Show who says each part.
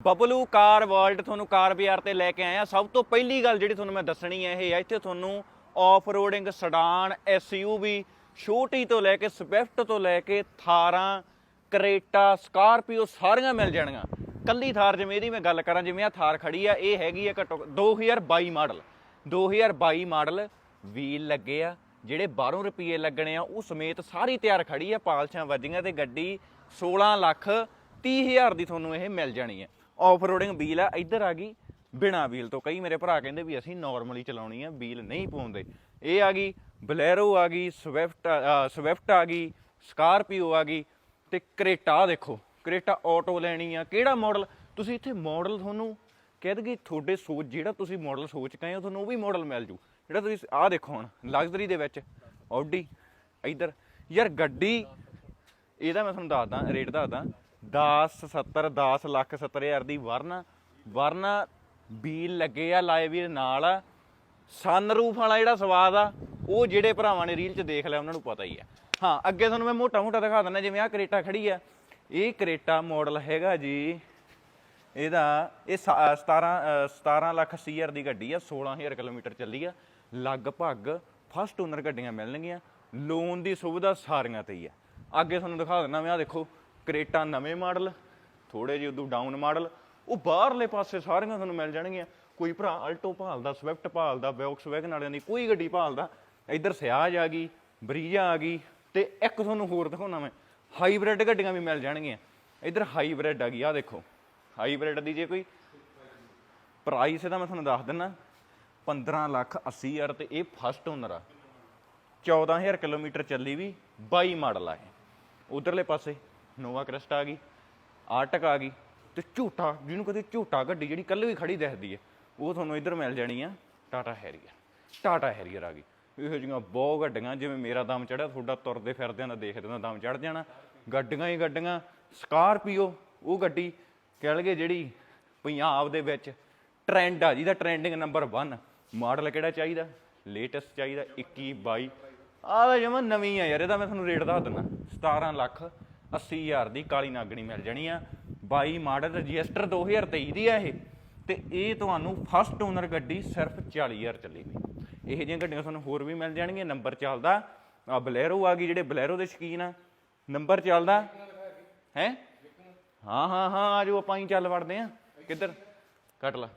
Speaker 1: ਬਬਲੂ ਕਾਰ world ਤੁਹਾਨੂੰ ਕਾਰ ਬਾਜ਼ਾਰ ਤੇ ਲੈ ਕੇ ਆਏ ਆ। ਸਭ ਤੋਂ ਪਹਿਲੀ ਗੱਲ ਜਿਹੜੀ ਤੁਹਾਨੂੰ ਮੈਂ ਦੱਸਣੀ ਹੈ ਇਹ ਹੈ ਇੱਥੇ ਤੁਹਾਨੂੰ ਆਫ ਰੋਡਿੰਗ ਸਡਾਨ ਐਸਯੂਵੀ ਛੋਟੀ ਤੋਂ ਲੈ ਕੇ ਸਵਿਫਟ ਤੋਂ ਲੈ ਕੇ ਥਾਰਾਂ, ਕਰੇਟਾ, ਸਕਾਰਪੀਓ ਸਾਰੀਆਂ ਮਿਲ ਜਾਣਗੀਆਂ। ਕੱਲੀ ਥਾਰ ਜਿਵੇਂ ਇਹਦੀ ਮੈਂ ਗੱਲ ਕਰਾਂ, ਜਿਵੇਂ ਆ ਥਾਰ ਖੜੀ ਆ, ਇਹ ਹੈਗੀ ਆ ਘੱਟੋ 2022 ਮਾਡਲ। 2022 ਮਾਡਲ ਵੀਲ ਲੱਗੇ ਆ, ਜਿਹੜੇ ਬਾਹਰੋਂ ਰੁਪਏ ਲੱਗਣੇ ਆ, ਉਹ ਸਮੇਤ ਸਾਰੀ ਤਿਆਰ ਖੜੀ ਆ ਪਾਲਸ਼ਾਂ ਵੱਜੀਆਂ ਤੇ ਗੱਡੀ 16 ਲੱਖ 30 ਹਜ਼ਾਰ ਦੀ ਤੁਹਾਨੂੰ ਇਹ ਮਿਲ ਜਾਣੀ ਹੈ ਆਫ ਰੋਡਿੰਗ ਵੀਲ ਆ, ਇੱਧਰ ਆ ਗਈ ਬਿਨਾ ਵੀਲ ਤੋਂ। ਕਈ ਮੇਰੇ ਭਰਾ ਕਹਿੰਦੇ ਵੀ ਅਸੀਂ ਨਾਰਮਲੀ ਚਲਾਉਣੀ ਆ ਵੀਲ ਨਹੀਂ ਪਾਉਂਦੇ। ਇਹ ਆ ਗਈ ਬਲੈਰੋ ਆ ਗਈ ਸਵਿਫਟ ਸਵਿਫਟ ਆ ਗਈ ਸਕਾਰਪੀਓ ਆ ਗਈ ਤੇ ਕਰੇਟਾ ਦੇਖੋ। ਕਰੇਟਾ ਆਟੋ ਲੈਣੀ ਆ। ਕਿਹੜਾ ਮਾਡਲ ਤੁਸੀਂ ਇੱਥੇ ਮਾਡਲ ਤੁਹਾਨੂੰ ਕਹਿ ਦਗੇ ਤੁਹਾਡੇ ਸੋਚ, ਜਿਹੜਾ ਤੁਸੀਂ ਮਾਡਲ ਸੋਚ ਕੇ ਆਏ ਹੋ, ਤੁਹਾਨੂੰ ਉਹ ਵੀ ਮਾਡਲ ਮਿਲ ਜੂ। ਜਿਹੜਾ ਤੁਸੀਂ, ਆਹ ਦੇਖੋ ਹੁਣ ਲਗਜ਼ਰੀ ਦੇ ਵਿੱਚ ਆਡੀ ਇੱਧਰ। ਯਾਰ ਗੱਡੀ, ਇਹਦਾ ਮੈਂ ਤੁਹਾਨੂੰ ਦੱਸਦਾ ਰੇਟ ਦੱਸਦਾ। 10 70 10 ਲੱਖ 70 ਹਜ਼ਾਰ ਦੀ ਵਰਨਾ। ਵਰਨਾ ਬੀਲ ਲੱਗੇ ਆ ਲਾਏ ਵੀਰ ਨਾਲ। ਆ ਸਨਰੂਫ ਵਾਲਾ ਜਿਹੜਾ ਸਵਾਦ ਆ ਉਹ ਜਿਹੜੇ ਭਰਾਵਾਂ ਨੇ ਰੀਲ 'ਚ ਦੇਖ ਲਿਆ ਉਹਨਾਂ ਨੂੰ ਪਤਾ ਹੀ ਆ। ਹਾਂ ਅੱਗੇ ਤੁਹਾਨੂੰ ਮੈਂ ਮੋਟਾ ਮੋਟਾ ਦਿਖਾ ਦਿੰਦਾ ਜਿਵੇਂ ਆ ਕਰੇਟਾ ਖੜੀ ਆ। ਇਹ ਕਰੇਟਾ ਮਾਡਲ ਹੈਗਾ ਜੀ। ਇਹਦਾ ਇਹ ਸ- ਅ, 17 17 ਲੱਖ 80 ਹਜ਼ਾਰ ਦੀ ਗੱਡੀ ਆ 16000 ਕਿਲੋਮੀਟਰ ਚੱਲੀ ਆ। ਲਗਭਗ ਫਸਟ ਓਨਰ ਗੱਡੀਆਂ ਮਿਲਣਗੀਆਂ। ਲੋਨ ਦੀ ਸੁਵਿਧਾ ਸਾਰੀਆਂ ਤੇ ਹੀ ਆ। ਅੱਗੇ ਤੁਹਾਨੂੰ ਦਿਖਾ ਦਿੰਦਾ ਮੈਂ ਆ ਦੇਖੋ। ਕਰੇਟਾ ਨਵੇਂ ਮਾਡਲ ਥੋੜੇ ਜਿਹੇ ਉਦੋਂ ਡਾਊਨ ਮਾਡਲ, ਉਹ ਬਾਹਰਲੇ ਪਾਸੇ ਸਾਰੀਆਂ ਤੁਹਾਨੂੰ ਮਿਲ ਜਾਣਗੀਆਂ। ਕੋਈ ਭਰਾ ਆਲਟੋ ਭਾਲਦਾ ਸਵਿਫਟ ਭਾਲਦਾ ਵੌਕਸ ਵੈਗਨ ਵਾਲਿਆਂ ਦੀ ਕੋਈ ਗੱਡੀ ਭਾਲਦਾ, ਇੱਧਰ ਸਿਆਜ ਆ ਗਈ, ਬਰੀਜਾ ਆ ਗਈ ਤੇ ਇੱਕ ਤੁਹਾਨੂੰ ਹੋਰ ਦਿਖਾਉਣਾ ਮੈਂ ਹਾਈਬ੍ਰਿਡ ਗੱਡੀਆਂ ਵੀ ਮਿਲ ਜਾਣਗੀਆਂ। ਇੱਧਰ ਹਾਈਬ੍ਰਿਡ ਆ ਗਈ ਆ ਦੇਖੋ ਹਾਈਬ੍ਰਿਡ ਦੀ ਜੇ ਕੋਈ ਪ੍ਰਾਈਸ ਇਹਦਾ ਮੈਂ ਤੁਹਾਨੂੰ ਦੱਸ ਦਿੰਨਾ 15 ਲੱਖ 80 ਹਜ਼ਾਰ ਤੇ ਇਹ ਫਸਟ ਓਨਰ ਆ। 14000 ਕਿਲੋਮੀਟਰ ਚੱਲੀ ਵੀ 22 ਮਾਡਲ ਆ ਇਹ, ਉਧਰਲੇ ਪਾਸੇ। ਨੋਵਾ ਕ੍ਰਿਸਟਾ ਆ ਗਈ, ਆਰਟਕ ਆ ਗਈ ਤੇ ਝੂਟਾ ਜਿਹਨੂੰ ਕਦੇ ਝੂਟਾ ਗੱਡੀ ਜਿਹੜੀ ਕੱਲ ਵੀ ਖੜੀ ਦਿਖਦੀ ਹੈ, ਉਹ ਤੁਹਾਨੂੰ ਇੱਧਰ ਮਿਲ ਜਾਣੀ ਆ, ਟਾਟਾ ਹੈਰੀਅਰ। ਟਾਟਾ ਹੈਰੀਅਰ ਆ ਗਈ। ਇਹੋ ਜਿਹੀਆਂ ਬਹੁਤ ਗੱਡੀਆਂ, ਜਿਵੇਂ ਮੇਰਾ ਦਮ ਚੜਿਆ ਤੁਹਾਡਾ ਤੁਰਦੇ ਫਿਰਦਿਆਂ ਦਾ ਦੇਖਦੇ ਦਾ ਦਮ ਚੜ ਜਾਣਾ। ਗੱਡੀਆਂ ਹੀ ਗੱਡੀਆਂ, ਸਕਾਰਪੀਓ, ਉਹ ਗੱਡੀ ਕਹਿ ਲਗੇ ਜਿਹੜੀ ਪੰਜਾਬ ਦੇ ਵਿੱਚ ਟ੍ਰੈਂਡ ਆ, ਜਿਹਦਾ ਟ੍ਰੈਂਡਿੰਗ ਨੰਬਰ 1 ਮਾਡਲ ਕਿਹੜਾ ਚਾਹੀਦਾ? ਲੇਟੈਸਟ ਚਾਹੀਦਾ 21 22 ਆਹ ਤਾਂ ਜਮਾ ਨਵੀਂ ਆ ਯਾਰ, ਇਹਦਾ ਮੈਂ ਤੁਹਾਨੂੰ ਰੇਟ ਦੱਸ ਦਿੰਦਾ 17 ਲੱਖ। 80 ਹਜ਼ਾਰ ਦੀ ਕਾਲੀ ਨਾਗਣੀ ਮਿਲ ਜਾਣੀ ਆ। 22 ਮਾਡਲ ਰਜਿਸਟਰ 2023 ਦੀ ਆ ਇਹ। ਤੇ ਇਹ ਤੁਹਾਨੂੰ ਫਸਟ ਓਨਰ ਗੱਡੀ ਸਿਰਫ 40000 ਚੱਲੀ ਵੀ ਇਹੋ ਜਿਹੀਆਂ ਗੱਡੀਆਂ ਤੁਹਾਨੂੰ ਹੋਰ ਵੀ ਮਿਲ ਜਾਣਗੀਆਂ। ਨੰਬਰ ਚੱਲਦਾ। ਆ ਬਲੈਰੋ ਆ ਗਈ, ਜਿਹੜੇ ਬਲੈਰੋ ਦੇ ਸ਼ਕੀਨ ਆ। ਨੰਬਰ ਚੱਲਦਾ। ਹੈ? ਹਾਂ ਹਾਂ ਹਾਂ ਆਜੋ ਆਪਾਂ ਹੀ ਚੱਲ ਵੜਦੇ ਆ। ਕਿੱਧਰ? ਕੱਟ ਲਾ।